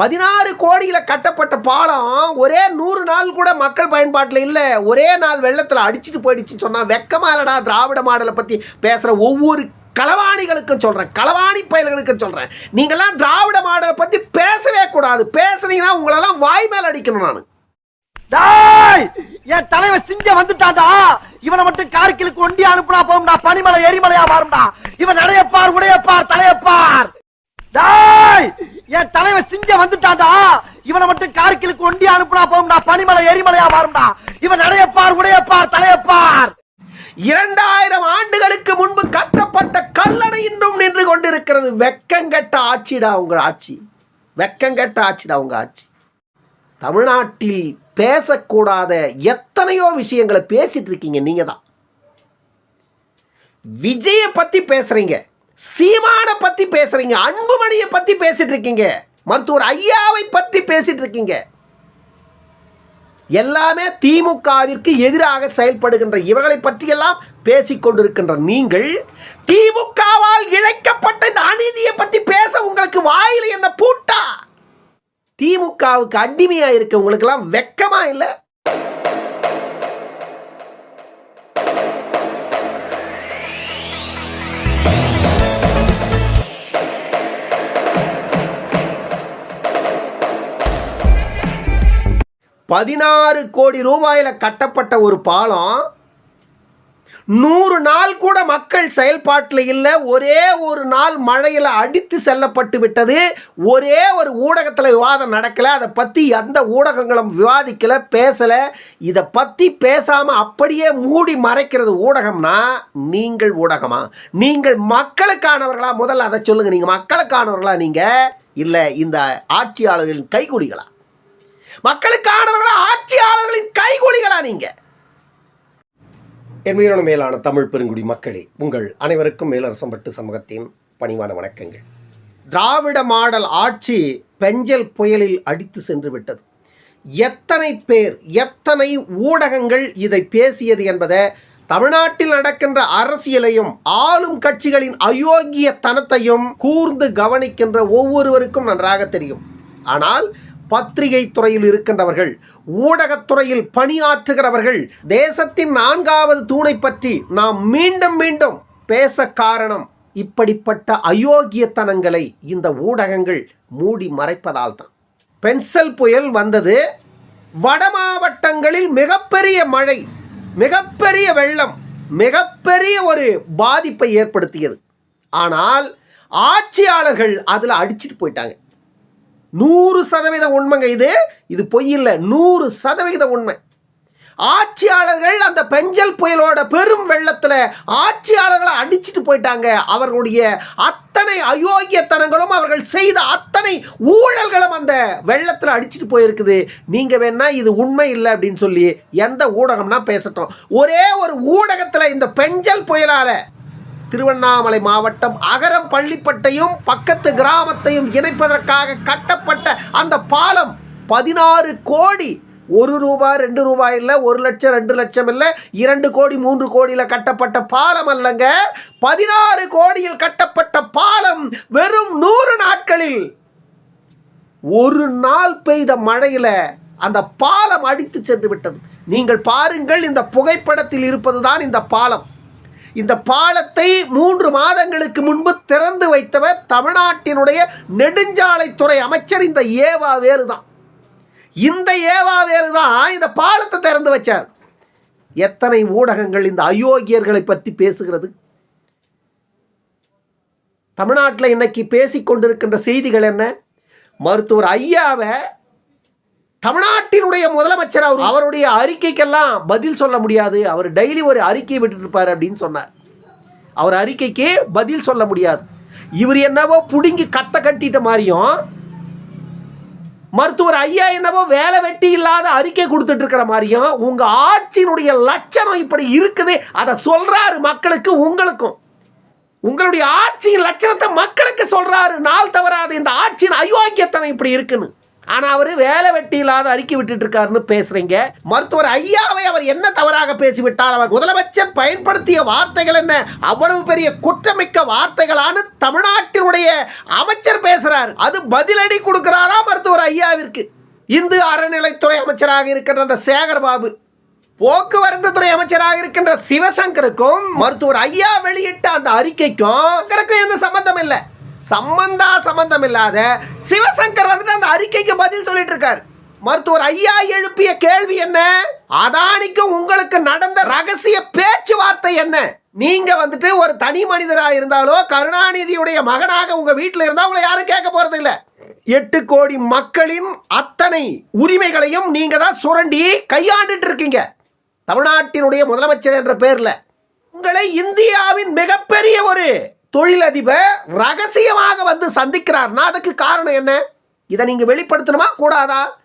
பதினாறு கோடியில் கட்டப்பட்ட பாலம் ஒரே நூறு நாள் கூட மக்கள் பயன்பாட்டில் இல்லை. ஒரே நாள் வெள்ளத்தில் அடிச்சிட்டு போயிடுச்சுன்னு சொன்னால் வெக்கமாக இல்லடா திராவிட மாடலை பற்றி பேசுகிற ஒவ்வொரு களவாணிகளுக்கும் சொல்கிறேன் களவாணி பயல்களுக்கும் சொல்கிறேன் நீங்கள்லாம் திராவிட மாடலை பற்றி பேசவே கூடாது. பேசுனீங்கன்னா உங்களெல்லாம் வாய் மேல் அடிக்கணும் நான். என் தலைவன் சிங்கம் வந்துட்டாடா இவனை மட்டும் கார்கிலுக்கு ஒண்டி அனுப்புனா போகும்டா. பனிமலை எரிமலையா மாறும்டா. இவன் நடையப்பார் உடையப்பார் தலையப்பார். டேய்! என் தலைவன் சிங்கம் வந்துட்டான்டா. இவனை மட்டும் கார்கிலுக்கு ஒண்டி அனுப்புனா போகும்டா. பனிமலை எரிமலையா மாறும்டா. இவன் நடையப்பார் உடையப்பார் தலையப்பார். இரண்டாயிரம் ஆண்டுகளுக்கு முன்பு கட்டப்பட்ட கல்லணை இன்னும் நின்று கொண்டிருக்கிறது. வெக்கங்கெட்ட ஆட்சிடா உங்க ஆட்சி. வெக்கங்கெட்ட ஆட்சிடா உங்க ஆட்சி. தமிழ்நாட்டில் பேசக்கூடாத எத்தனையோ விஷயங்களை பேசிட்டு இருக்கீங்க நீங்க தான் விஜய பத்தி பேசுறீங்க. சீமான பத்தி பேசுறீங்க அன்புமணியை பத்தி பேசிட்டு இருக்கீங்க மருத்துவர் ஐயாவை பத்தி பேசிட்டு இருக்கீங்க எல்லாமே திமுகவிற்கு எதிராக செயல்படுகின்ற இவர்களை பற்றியெல்லாம் பேசிக்கொண்டிருக்கின்ற நீங்கள் திமுகவால் இழைக்கப்பட்ட இந்த அநீதியை பத்தி பேச உங்களுக்கு வாயில் என்ன பூட்டா? திமுகவுக்கு அடிமையா இருக்க உங்களுக்கெல்லாம் வெக்கமா இல்லை? பதினாறு கோடி ரூபாயில் கட்டப்பட்ட ஒரு பாலம் நூறு நாள் கூட மக்கள் செயல்பாட்டில் இல்லை ஒரே ஒரு நாள் மழையில் அடித்து செல்லப்பட்டு விட்டது ஒரே ஒரு ஊடகத்தில் விவாதம் நடக்கலை அதை பற்றி எந்த ஊடகங்களும் விவாதிக்கலை பேசலை. இதை பற்றி பேசாமல் அப்படியே மூடி மறைக்கிறது ஊடகம்னா நீங்கள் ஊடகமா? நீங்கள் மக்களுக்கானவர்களா? முதல்ல அதை சொல்லுங்கள் நீங்கள் மக்களுக்கானவர்களா நீங்கள் இல்லை இந்த ஆட்சியாளர்களின் கைகூலிகளா? மக்களுக்கானவர்களா ஆட்சியாளர்களின் கைகூலிகளா நீங்கள் என் உயிரோட மேலான தமிழ் பெருங்குடி மக்களே உங்கள் அனைவருக்கும் மேலரசம்பட்டு சமூகத்தின் பணிவான வணக்கங்கள். திராவிட மாடல் ஆட்சி பெஞ்சல் புயலில் அடித்து சென்று விட்டது. எத்தனை பேர் எத்தனை ஊடகங்கள் இதை பேசியது என்பதை தமிழ்நாட்டில் நடக்கின்ற அரசியலையும் ஆளும் கட்சிகளின் அயோக்கியத்தனத்தையும் கூர்ந்து கவனிக்கின்ற ஒவ்வொருவருக்கும் நன்றாக தெரியும். ஆனால் பத்திரிகை துறையில் இருக்கின்றவர்கள் ஊடகத்துறையில் பணியாற்றுகிறவர்கள் தேசத்தின் நான்காவது தூணை பற்றி நாம் மீண்டும் மீண்டும் பேச காரணம் இப்படிப்பட்ட அயோக்கியத்தனங்களை இந்த ஊடகங்கள் மூடி மறைப்பதால் தான். பென்சல் புயல் வந்தது. வட மாவட்டங்களில் மிகப்பெரிய மழை மிகப்பெரிய வெள்ளம் மிகப்பெரிய ஒரு பாதிப்பை ஏற்படுத்தியது. ஆனால் ஆட்சியாளர்கள் அதில் அடிச்சிட்டு போயிட்டாங்க. நூறு சதவீத உண்மைங்க இது. இது பொய் இல்லை. நூறு சதவீத உண்மை. ஆட்சியாளர்கள் அந்த பெஞ்சல் புயலோட பெரும் வெள்ளத்தில் ஆட்சியாளர்களை அடிச்சிட்டு போயிட்டாங்க. அவர்களுடைய அத்தனை அயோக்கியத்தனங்களும் அவர்கள் செய்த அத்தனை ஊழல்களும் அந்த வெள்ளத்தில் அடிச்சிட்டு போயிருக்குது. நீங்கள் வேணா இது உண்மை இல்லை அப்படின்னு சொல்லி எந்த ஊடகம்னா பேசட்டும். ஒரே ஒரு ஊடகத்தில் இந்த பெஞ்சல் புயலால் திருவண்ணாமலை மாவட்டம் அகரம் பள்ளிப்பட்டையும் பக்கத்து கிராமத்தையும் இணைப்பதற்காக கட்டப்பட்ட அந்த பாலம் பதினாறு கோடி ஒரு ரூபாய் ரெண்டு ரூபாய் இல்லை ஒரு லட்சம் ரெண்டு லட்சம் இல்லை இரண்டு கோடி மூன்று கோடியில் கட்டப்பட்ட பாலம் அல்லங்க. பதினாறு கோடியில் கட்டப்பட்ட பாலம் வெறும் நூறு நாட்களில் ஒரு நாள் பெய்த மழையில் அந்த பாலம் அடித்து சென்று விட்டது. நீங்கள் பாருங்கள் இந்த புகைப்படத்தில் இருப்பதுதான் இந்த பாலம். இந்த பாலத்தை மூன்று மாதங்களுக்கு முன்பு திறந்து வைத்தவர் தமிழ்நாட்டினுடைய நெடுஞ்சாலைத்துறை அமைச்சர் இந்த ஏவா வேறு தான். இந்த ஏவா வேறு தான் இந்த பாலத்தை திறந்து வச்சார். எத்தனை ஊடகங்கள் இந்த அயோக்கியர்களை பற்றி பேசுகிறது? தமிழ்நாட்டில் இன்னைக்கு பேசிக் கொண்டிருக்கின்ற செய்திகள் என்ன? மருத்துவர் ஐயாவை தமிழ்நாட்டினுடைய முதலமைச்சர் அவர் அவருடைய அறிக்கைக்கெல்லாம் பதில் சொல்ல முடியாது. அவர் டெய்லி ஒரு அறிக்கை விட்டுருப்பார் இருப்பார் அப்படின்னு சொன்னார். அவர் அறிக்கைக்கு பதில் சொல்ல முடியாது. இவர் என்னவோ புடுங்கி கத்த கட்டிட்ட மாதிரியும் மருத்துவர் ஐயா என்னவோ வேலை வெட்டி இல்லாத அறிக்கை கொடுத்துட்டு இருக்கிற மாதிரியும் உங்க ஆட்சியினுடைய லட்சணம் இப்படி இருக்குது. அதை சொல்றாரு மக்களுக்கு உங்களுக்கும். உங்களுடைய ஆட்சியின் லட்சணத்தை மக்களுக்கு சொல்றாரு. நாள் தவறாது இந்த ஆட்சியின் அயோக்கியத்தனம் இப்படி இருக்குன்னு. ஆனா அவரு வேலை வெட்டி இல்லாத அறிக்கை விட்டுட்டு இருக்காருன்னு பேசுறீங்க. மருத்துவர் ஐயாவை அவர் என்ன தவறாக பேசிவிட்டார்? அவர் முதலமைச்சர் பயன்படுத்திய வார்த்தைகள் என்ன? அவ்வளவு பெரிய குற்றமிக்க வார்த்தைகளான தமிழ்நாட்டினுடைய அமைச்சர் பேசுறார். அது பதிலடி கொடுக்கிறாரா மருத்துவர் ஐயாவிற்கு? இந்து அறநிலைத்துறை அமைச்சராக இருக்கின்ற அந்த சேகர் பாபு போக்குவரத்து துறை அமைச்சராக இருக்கின்ற சிவசங்கருக்கும் மருத்துவர் ஐயா வெளியிட்ட அந்த அறிக்கைக்கும் எந்த சம்பந்தம் இல்லை. சம்பந்தா சம்பந்தம் இல்லாத சிவசங்கர் வந்துட்டு அந்த அறிக்கைக்கு பதில் சொல்லிட்டு இருக்காரு மருத்துவர் ஐயா எழுப்பிய கேள்வி என்ன? அதானிக்கும் உங்களுக்கு நடந்த ரகசிய பேச்சுவார்த்தை என்ன? நீங்க வந்துட்டு ஒரு தனி மனிதராக இருந்தாலோ கருணாநிதியுடைய மகனாக உங்க வீட்டில் இருந்தா உங்களை யாரும் கேட்க போறது இல்லை எட்டு கோடி மக்களின் அத்தனை உரிமைகளையும் நீங்க தான் சுரண்டி கையாண்டுட்டு இருக்கீங்க. தமிழ்நாட்டினுடைய முதலமைச்சர் என்ற பேர்ல. உங்களை இந்தியாவின் மிகப்பெரிய ஒரு தொழிலதிபர் ரகசியமாக வந்து சந்திக்கிறார்னா அதுக்கு காரணம் என்ன? இதை நீங்க வெளிப்படுத்தணுமா? கூடாதா?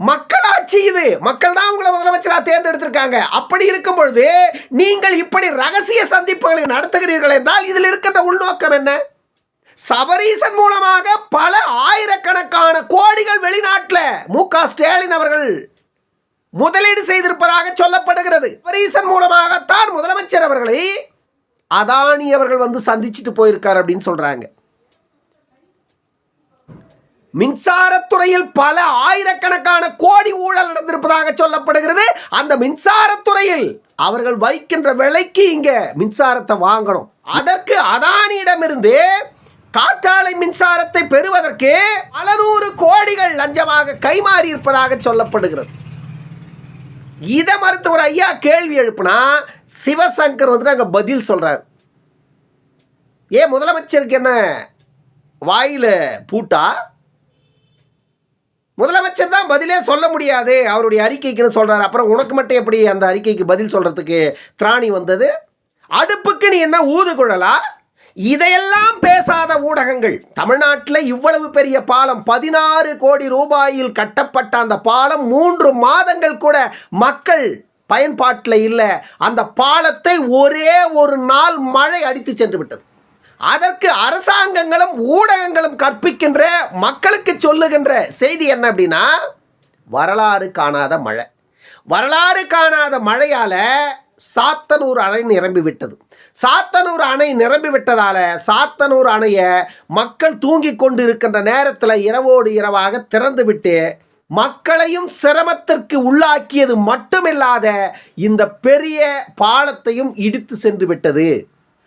மக்களாட்சி இது. மக்கள் தான் உங்களை முதலமைச்சராக தேர்ந்தெடுத்திருக்காங்க. அப்படி இருக்கும் பொழுது நீங்கள் இப்படி ரகசிய சந்திப்புகளை நடத்துகிறீர்கள் என்றால் இதில் இருக்கின்ற உள்நோக்கம் என்ன? சபரீசன் மூலமாக பல ஆயிரக்கணக்கான கோடிகள் வெளிநாட்டில் மு க ஸ்டாலின் அவர்கள் முதலீடு செய்திருப்பதாக சொல்லப்படுகிறது. ரீசன் மூலமாகத்தான் முதலமைச்சர் அவர்களை அதானி அவர்கள் வந்து சந்திச்சுட்டு போயிருக்கார் அப்படின்னு சொல்றாங்க. மின்சாரத்துறையில் பல ஆயிரக்கணக்கான கோடி ஊழல் நடந்திருப்பதாக சொல்லப்படுகிறது. அந்த மின்சாரத்துறையில் அவர்கள் வைக்கின்ற விலைக்கு இங்க மின்சாரத்தை வாங்கணும். அதற்கு அதானியிடமிருந்து காற்றாலை மின்சாரத்தை பெறுவதற்கு பல நூறு கோடிகள் லஞ்சமாக கைமாறி இருப்பதாக சொல்லப்படுகிறது. இதை மருத்துவர் ஐயா கேள்வி எழுப்புனா சிவசங்கர் வந்துட்டு அங்கே பதில் சொல்கிறார் ஏன் முதலமைச்சருக்கு என்ன? வாயில் பூட்டா? முதலமைச்சர் தான் பதிலே சொல்ல முடியாது அவருடைய அறிக்கைக்குன்னு சொல்கிறார் அப்புறம் உனக்கு மட்டும் எப்படி அந்த அறிக்கைக்கு பதில் சொல்கிறதுக்கு திராணி வந்தது? அடுப்புக்கு நீ என்ன ஊதுகுழலா இதையெல்லாம் பேசாத ஊடகங்கள். தமிழ்நாட்டில் இவ்வளவு பெரிய பாலம் பதினாறு கோடி ரூபாயில் கட்டப்பட்ட அந்த பாலம் மூன்று மாதங்கள் கூட மக்கள் பயன்பாட்டில் இல்லை. அந்த பாலத்தை ஒரே ஒரு நாள் மழை அடித்து சென்று விட்டது. அதற்கு அரசாங்கங்களும் ஊடகங்களும் கற்பிக்கின்ற மக்களுக்கு சொல்லுகின்ற செய்தி என்ன அப்படின்னா வரலாறு காணாத மழை. வரலாறு காணாத மழையால் சாத்தனூர் அணை நிரம்பி விட்டது. சாத்தனூர் அணை நிரம்பிவிட்டதால் சாத்தனூர் அணையை மக்கள் தூங்கிக் கொண்டு இருக்கின்ற நேரத்தில் இரவோடு இரவாக திறந்துவிட்டு மக்களையும் சிரமத்திற்கு உள்ளாக்கியது மட்டுமில்லாத இந்த பெரிய பாலத்தையும் இடித்து சென்று விட்டது.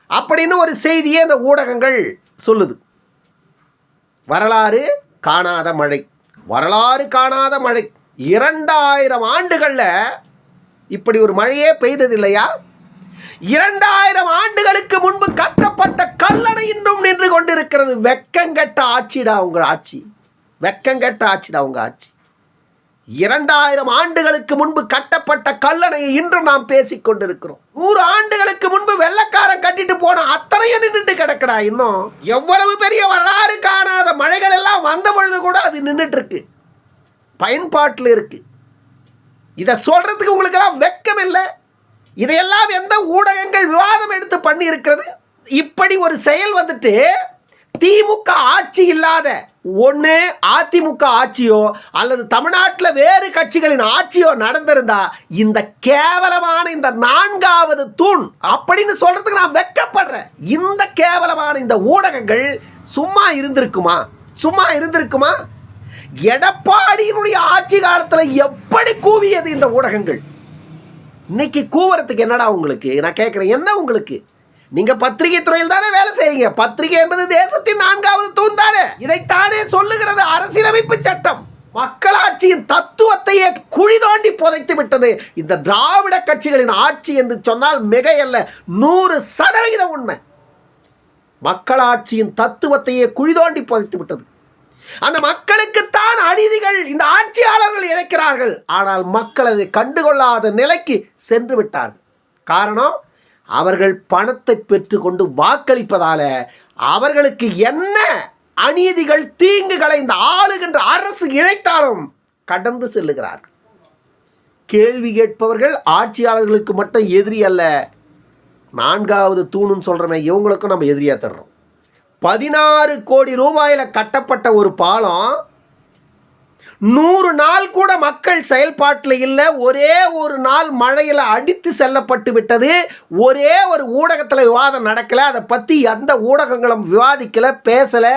அப்படின்னு ஒரு செய்தியை இந்த ஊடகங்கள் சொல்லுது. வரலாறு காணாத மழை. வரலாறு காணாத மழை. இரண்டாயிரம் ஆண்டுகளில் இப்படி ஒரு மழையே பெய்தது இல்லையா இரண்டாயிரம் ஆண்டுகளுக்கு முன்பு கட்டப்பட்ட கல்லணை இன்னும் நின்று கொண்டிருக்கிறது. வெக்கங்கெட்ட ஆட்சிடா உங்க ஆட்சி. வெக்கங்கெட்ட ஆட்சிடா உங்க ஆட்சி. இரண்டாயிரம் ஆண்டுகளுக்கு முன்பு கட்டப்பட்ட கல்லணையை இன்றும் நாம் பேசிக் கொண்டிருக்கிறோம். நூறு ஆண்டுகளுக்கு முன்பு வெள்ளக்காரன் கட்டிட்டு போன அத்தனையும் நின்றுட்டு கிடக்குடா இன்னும். எவ்வளவு பெரிய வரலாறு காணாத மழைகள் எல்லாம் வந்த பொழுது கூட அது நின்றுட்டு இருக்கு. பயன்பாட்டில் இருக்கு. இதை சொல்றதுக்கு உங்களுக்கெல்லாம் வெக்கம் இல்லை இதையெல்லாம் எந்த ஊடகங்கள் விவாதம் எடுத்து பண்ணி இருக்கிறது இப்படி ஒரு செயல் வந்துட்டு திமுக ஆட்சி இல்லாத ஒன்று அதிமுக ஆட்சியோ அல்லது தமிழ்நாட்டில் வேறு கட்சிகளின் ஆட்சியோ நடந்திருந்தா இந்த கேவலமான இந்த நான்காவது தூண் அப்படின்னு சொல்றதுக்கு நான் வெக்கப்படுறேன். இந்த கேவலமான இந்த ஊடகங்கள் சும்மா இருந்திருக்குமா? சும்மா இருந்திருக்குமா? எடப்பாடியினுடைய ஆட்சி காலத்தில் எப்படி கூவியது இந்த ஊடகங்கள்? இன்னைக்கு கூவரத்துக்கு என்னடா உங்களுக்கு? நான் கேட்குறேன் என்ன உங்களுக்கு? நீங்க பத்திரிகை துறையில் தானே வேலை செய்யுங்க பத்திரிகை என்பது தேசத்தின் நான்காவது தூண் தானே இதைத்தானே சொல்லுகிறது அரசியலமைப்பு சட்டம். மக்களாட்சியின் தத்துவத்தையே குழி தோண்டி புதைத்து விட்டது. இந்த திராவிட கட்சிகளின் ஆட்சி என்று சொன்னால் மிகையல்ல நூறு சதவிகிதம் உண்மை. மக்களாட்சியின் தத்துவத்தையே குழி தோண்டி புதைத்து விட்டது. அந்த மக்களுக்குத்தான் அநீதிகள் இந்த ஆட்சியாளர்கள் இழைக்கிறார்கள். ஆனால் மக்கள் அதை கண்டுகொள்ளாத நிலைக்கு சென்று விட்டார்கள். காரணம் அவர்கள் பணத்தை பெற்றுக்கொண்டு வாக்களிப்பதால அவர்களுக்கு என்ன அநீதிகள் தீங்குகளை இந்த ஆளுகின்ற அரசு இழைத்தாலும் கடந்து செல்லுகிறார்கள். கேள்வி கேட்பவர்கள் ஆட்சியாளர்களுக்கு மட்டும் எதிரி அல்ல. நான்காவது தூணுன்னு சொல்கிறோமே இவங்களுக்கும் நம்ம எதிரியாக தர்றோம். பதினாறு கோடி ரூபாயில் கட்டப்பட்ட ஒரு பாலம் நூறு நாள் கூட மக்கள் செயல்பாட்டில் இல்லை ஒரே ஒரு நாள் மழையில் அடித்து செல்லப்பட்டு விட்டது ஒரே ஒரு ஊடகத்தில் விவாதம் நடக்கலை அதை பற்றி எந்த ஊடகங்களும் விவாதிக்கலை பேசலை.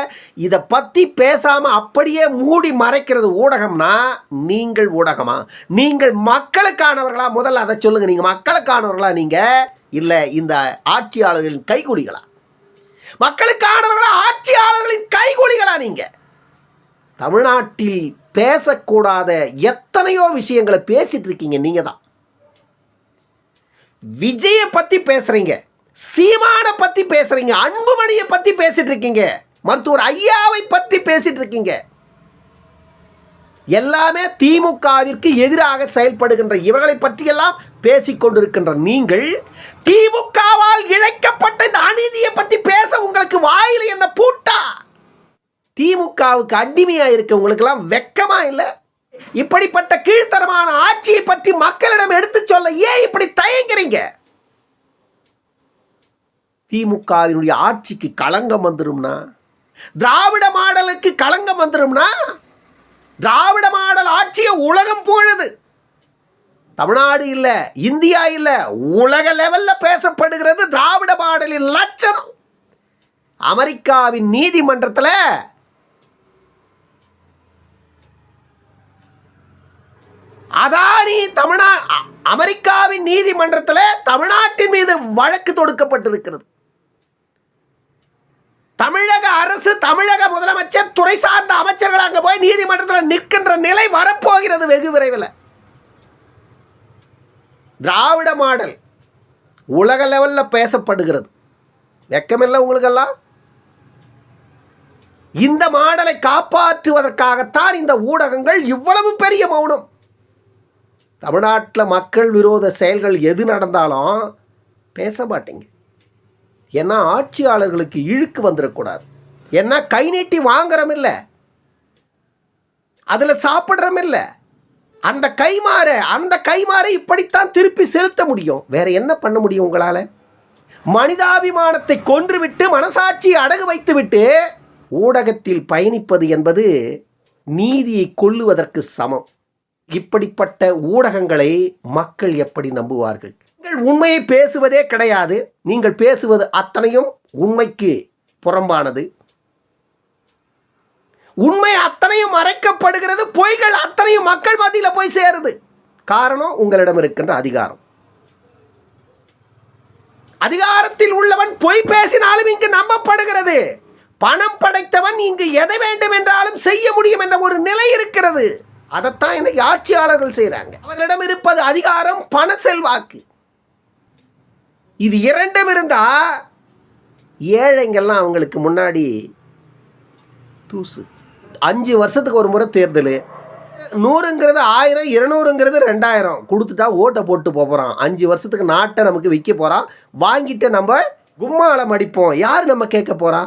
இதை பற்றி பேசாமல் அப்படியே மூடி மறைக்கிறது ஊடகம்னா நீங்கள் ஊடகமா? நீங்கள் மக்களுக்கானவர்களா? முதல்ல அதை சொல்லுங்கள் நீங்கள் மக்களுக்கானவர்களா நீங்கள் இல்லை இந்த ஆட்சியாளர்களின் கைகூலிகளா? மக்களுக்கானவர்களா ஆட்சியாளர்களின் கைகூலிகளா நீங்கள் தமிழ்நாட்டில் பேசக்கூடாத எத்தனையோ விஷயங்களை பேசிட்டு இருக்கீங்க நீங்க தான். விஜய பத்தி பேசுறீங்க சீமான பத்தி பேசுறீங்க அன்புமணியை பத்தி பேசிட்டு இருக்கீங்க மருத்துவர் ஐயாவை பத்தி பேசிட்டு இருக்கீங்க. எல்லாமே திமுகவிற்கு எதிராக செயல்படுகின்ற இவர்களை பற்றியெல்லாம் பேசிக் கொண்டிருக்கின்ற நீங்கள் திமுகவால் இழைக்கப்பட்ட இந்த அநீதியை பற்றி பேச உங்களுக்கு வாயில் என்ன பூட்டா? திமுகவுக்கு அடிமையாக இருக்கவங்களுக்கெல்லாம் வெக்கமா இல்லை? இப்படிப்பட்ட கீழ்த்தரமான ஆட்சியை பற்றி மக்களிடம் எடுத்து சொல்ல ஏன் இப்படி தயங்குறீங்க? திமுகவினுடைய ஆட்சிக்கு களங்கம் வந்துரும்னா திராவிட மாடலுக்கு களங்கம் வந்துரும்னா திராவிட மாடல் ஆட்சியை உலகம் போழுது. தமிழ்நாடு இல்லை இந்தியா இல்லை உலக லெவலில் பேசப்படுகிறது திராவிட மாடலின் லட்சணம். அமெரிக்காவின் நீதிமன்றத்தில் அதானி தமிழ்நா அ- அமெரிக்காவின் நீதிமன்றத்தில் தமிழ்நாட்டின் மீது வழக்கு தொடுக்கப்பட்டிருக்கிறது. தமிழக அரசு தமிழக முதலமைச்சர் துறை சார்ந்த அமைச்சர்கள் அங்கே போய் நீதிமன்றத்தில் நிற்கின்ற நிலை வரப்போகிறது வெகு விரைவில். திராவிட மாடல் உலக லெவலில் பேசப்படுகிறது. வெக்கமில்லை உங்களுக்கெல்லாம்? இந்த மாடலை காப்பாற்றுவதற்காகத்தான் இந்த ஊடகங்கள் இவ்வளவு பெரிய மௌனம். தமிழ்நாட்டில் மக்கள் விரோத செயல்கள் எது நடந்தாலும் பேச மாட்டேங்க. ஏன்னா ஆட்சியாளர்களுக்கு இழுக்கு வந்துடக்கூடாது ஏன்னா கை நீட்டி வாங்குறோம் இல்லை அதில் சாப்பிட்றோம் இல்லை அந்த கைமாற அந்த கைமாறை இப்படித்தான் திருப்பி செலுத்த முடியும். வேற என்ன பண்ண முடியும் உங்களால்? மனிதாபிமானத்தை கொன்றுவிட்டு மனசாட்சியை அடகு வைத்துவிட்டு ஊடகத்தில் பயணிப்பது என்பது நீதியை கொல்லுவதற்கு சமம். இப்படிப்பட்ட ஊடகங்களை மக்கள் எப்படி நம்புவார்கள்? நீங்கள் உண்மையை பேசுவதே கிடையாது. நீங்கள் பேசுவது அத்தனையும் உண்மைக்கு புறம்பானது. உண்மை அத்தனையும் மறைக்கப்படுகிறது பொய்கள் அத்தனையும் மக்கள் மத்தியில் போய் சேருது. காரணம் உங்களிடம் இருக்கின்ற அதிகாரம். அதிகாரத்தில் உள்ளவன் பொய் பேசினாலும் இங்கு நம்பப்படுகிறது. பணம் படைத்தவன் இங்கு எதை வேண்டும் என்றாலும் செய்ய முடியும் என்ற ஒரு நிலை இருக்கிறது. அதைத்தான் இன்னைக்கு ஆட்சியாளர்கள் செய்கிறாங்க அவர்களிடம் இருப்பது அதிகாரம் பண செல்வாக்கு. இது இரண்டும் இருந்தா ஏழைங்கெல்லாம் அவங்களுக்கு முன்னாடி தூசு. அஞ்சு வருஷத்துக்கு ஒரு முறை தேர்தல். நூறுங்கிறது ஆயிரம் இருநூறுங்கிறது ரெண்டாயிரம். கொடுத்துட்டா ஓட்டை போட்டு போகிறான் அஞ்சு வருஷத்துக்கு நாட்டை நமக்கு விற்க போகிறான் வாங்கிட்டு நம்ம கும்மாளம் அடிப்போம். யார் நம்ம கேட்க போகிறா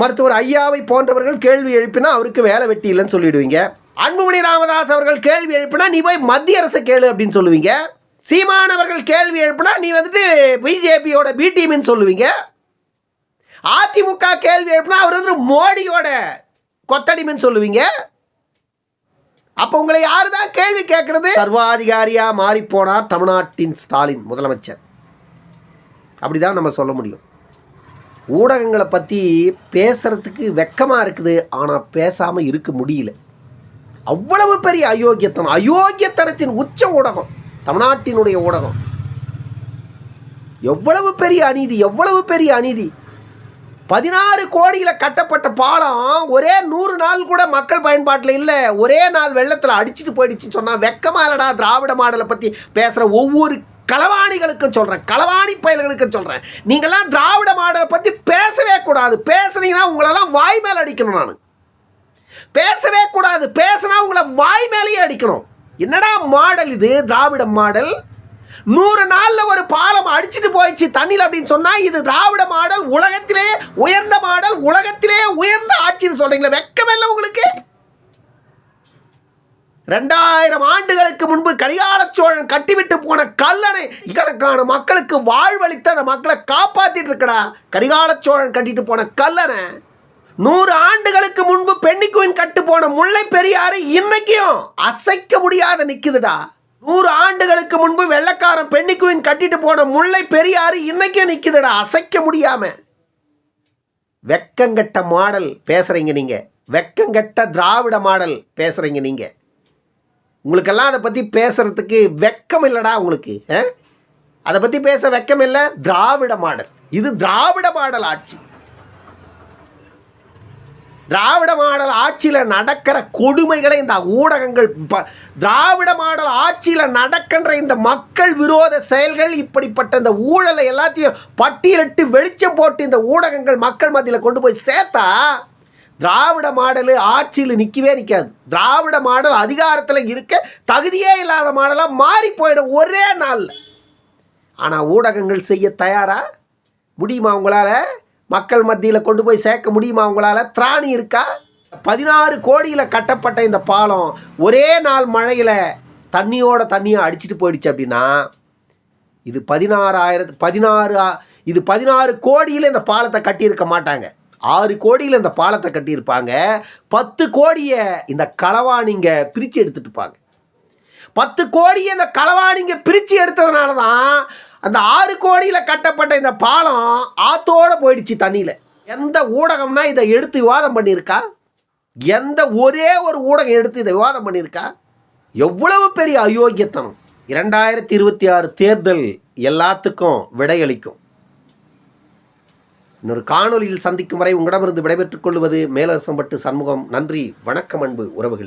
மருத்துவர் ஐயாவை போன்றவர்கள் கேள்வி எழுப்பினா அவருக்கு வேலை வெட்டி இல்லைன்னு சொல்லிடுவீங்க. அன்புமணி ராமதாஸ் அவர்கள் கேள்வி எழுப்பினா நீ போய் மத்திய அரசு கேளு அப்படின்னு சொல்லுவீங்க. சீமானவர்கள் கேள்வி எழுப்பினா நீ வந்துட்டு பிஜேபியோட பி டீம்னு சொல்லுவீங்க. அதிமுக கேள்வி எழுப்பினா அவர் வந்து மோடியோட கொத்தடிமைன்னு சொல்லுவீங்க. அப்போ உங்களை யாரு தான் கேள்வி கேட்கறது சர்வாதிகாரியா மாறி போனார் தமிழ்நாட்டின் ஸ்டாலின் முதலமைச்சர். அப்படிதான் நம்ம சொல்ல முடியும். ஊடகங்களை பற்றி பேசுறதுக்கு வெக்கமாக இருக்குது ஆனால் பேசாமல் இருக்க முடியல. அவ்வளவு பெரிய அயோக்கியத்தனம் அயோக்கியத்தனத்தின் உச்ச ஊடகம். தமிழ்நாட்டினுடைய ஊடகம். எவ்வளவு பெரிய அநீதி எவ்வளவு பெரிய அநீதி. பதினாறு கோடியில் கட்டப்பட்ட பாலம் ஒரே நூறு நாள் கூட மக்கள் பயன்பாட்டில் இல்லை. ஒரே நாள் வெள்ளத்தில் அடிச்சிட்டு போயிடுச்சுன்னு சொன்னால் வெக்கமாலடா இல்லடா திராவிட மாடலை பற்றி பேசுகிற ஒவ்வொரு களவாணிகளுக்கும் சொல்கிறேன் களவாணி பயல்களுக்கும் சொல்கிறேன் நீங்கள்லாம் திராவிட மாடலை பற்றி பேசவே கூடாது. பேசுனீங்கன்னா உங்களெல்லாம் வாய் மேலே அடிக்கணும் நான். பேசவே கூடாது. பேசினா உங்களை வாய் மேலேயே அடிக்கணும். என்னடா மாடல் இது? திராவிட மாடல். நூறு நாளில் ஒரு பாலம் அடிச்சிட்டு போயிடுச்சு தண்ணியில் அப்படின்னு சொன்னால் இது திராவிட மாடல் உலகத்திலே உயர்ந்த மாடல் உலகத்திலே உயர்ந்த ஆட்சின்னு சொல்கிறீங்களா வெக்கமில்லை உங்களுக்கு? ரெண்டாயிரம் ஆண்டுகளுக்கு முன்பு கரிகால சோழன் கட்டிவிட்டு போன கல்லணை இக்கணக்கான மக்களுக்கு வாழ்வளித்த அந்த மக்களை காப்பாற்றிட்டு இருக்கடா. கரிகால சோழன் கட்டிட்டு போன கல்லணை. நூறு ஆண்டுகளுக்கு முன்பு பெண்ணிக்குவின் கட்டு போன முல்லை பெரியாறு இன்னைக்கும் அசைக்க முடியாத நிக்குதுடா. நூறு ஆண்டுகளுக்கு முன்பு வெள்ளக்காரன் பெண்ணிக்குவின் கட்டிட்டு போன முல்லை பெரியாறு இன்னைக்கும் நிக்குதுடா அசைக்க முடியாம. வெக்கங்கட்ட மாடல் பேசுறீங்க நீங்க. வெக்கங்கட்ட திராவிட மாடல் பேசுறீங்க நீங்க. உங்களுக்கெல்லாம் அதை பற்றி பேசுறதுக்கு வெக்கம் இல்லைடா உங்களுக்கு ஆ? அதை பற்றி பேச வெக்கம் இல்லை திராவிட மாடல். இது திராவிட மாடல் ஆட்சி. திராவிட மாடல் ஆட்சியில் நடக்கிற கொடுமைகளை இந்த ஊடகங்கள் ப- திராவிட மாடல் ஆட்சியில் நடக்கின்ற இந்த மக்கள் விரோத செயல்கள் இப்படிப்பட்ட இந்த ஊழலை எல்லாத்தையும் பட்டியலிட்டு வெளிச்சம் போட்டு இந்த ஊடகங்கள் மக்கள் மத்தியில் கொண்டு போய் சேர்த்தா திராவிட மாடல் ஆட்சியில் நிற்கவே நிற்காது திராவிட மாடல் அதிகாரத்தில் இருக்க தகுதியே இல்லாத மாடலாக மாறி போயிடும் ஒரே நாளில். ஆனால் ஊடகங்கள் செய்ய தயாரா? முடியுமா உங்களால்? மக்கள் மத்தியில் கொண்டு போய் சேர்க்க முடியுமா உங்களால்? திராணி இருக்கா? பதினாறு கோடியில் கட்டப்பட்ட இந்த பாலம் ஒரே நாள் மழையில் தண்ணியோட தண்ணியை அடிச்சிட்டு போயிடுச்சு அப்படின்னா இது பதினாறாயிரத்து பதினாறு இது பதினாறு கோடியில் இந்த பாலத்தை கட்டியிருக்க மாட்டாங்க. ஆறு கோடியில் இந்த பாலத்தை கட்டியிருப்பாங்க. பத்து கோடியை இந்த களவாணிங்க பிரித்து எடுத்துட்டுப்பாங்க. பத்து கோடியை இந்த களவாணிங்க பிரித்து எடுத்ததுனால தான் அந்த ஆறு கோடியில் கட்டப்பட்ட இந்த பாலம் ஆத்தோடு போயிடுச்சு தண்ணியில். எந்த ஊடகம்னா இதை எடுத்து விவாதம் பண்ணியிருக்கா? எந்த ஒரே ஒரு ஊடகம் எடுத்து இதை விவாதம் பண்ணியிருக்கா? எவ்வளவு பெரிய அயோக்கியத்தனம். இரண்டாயிரத்தி இருபத்தி ஆறு தேர்தல் எல்லாத்துக்கும் விடையளிக்கும். இன்னொரு காணொலியில் சந்திக்கும் வரை உங்களிடமிருந்து விடைபெற்றுக் கொள்வது மேலரசம்பட்டு சண்முகம். நன்றி வணக்கம் அன்பு உறவுகளே.